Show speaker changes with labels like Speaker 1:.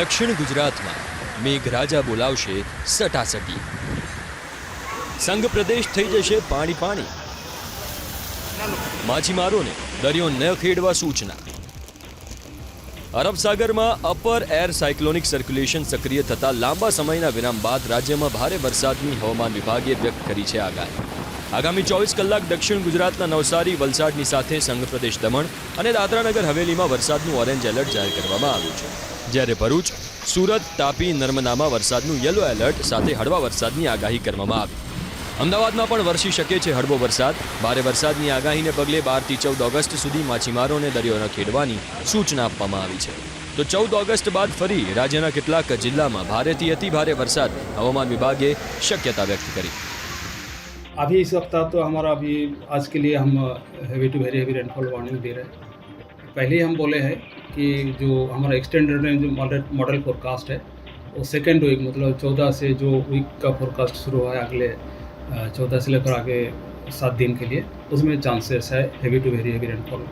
Speaker 1: દક્ષિણ ગુજરાતમાં મેઘરાજા બોલાવશે સટાસટી. સંઘ પ્રદેશ થઈ જશે પાણી પાણી. માછીમારોને દરિયો ન ખેડવા સૂચના. અરબ સાગરમાં અપર એર સાયક્લોનિક સર્ક્યુલેશન સક્રિય થતા લાંબા સમયના વિરામ બાદ રાજ્યમાં ભારે વરસાદની હવામાન વિભાગે વ્યક્ત કરી છે આગાહી. આગામી ચોવીસ કલાક દક્ષિણ ગુજરાતના નવસારી, વલસાડની સાથે સંઘ પ્રદેશ દમણ અને દાદરાનગર હવેલીમાં વરસાદનું ઓરેન્જ એલર્ટ જાહેર કરવામાં આવ્યું છે. જ્યારે ભરૂચ, સુરત, તાપી, નર્મદામાં વરસાદનું યલો એલર્ટ સાથે હળવા વરસાદની આગાહી કરવામાં આવી. અમદાવાદમાં પણ વરસી શકે છે હળવો વરસાદ. ભારે વરસાદની આગાહીને પગલે બારથી ચૌદ ઓગસ્ટ સુધી માછીમારોને દરિયો ન ખેડવાની સૂચના આપવામાં આવી છે. તો ચૌદ ઓગસ્ટ બાદ ફરી રાજ્યના કેટલાક જિલ્લામાં ભારેથી અતિ ભારે વરસાદ. હવામાન વિભાગે શક્યતા વ્યક્ત કરી.
Speaker 2: अभी इस हफ़्ता तो हमारा अभी आज के लिए हम heavy to very heavy rainfall warning दे रहे हैं। पहले ही हम बोले हैं कि जो हमारा extended range model model forecast है, वो सेकेंड वीक मतलब चौदह से जो वीक का फोरकास्ट शुरू हुआ है अगले चौदह से लेकर आगे सात दिन के लिए, उसमें चांसेस है heavy to very heavy rainfall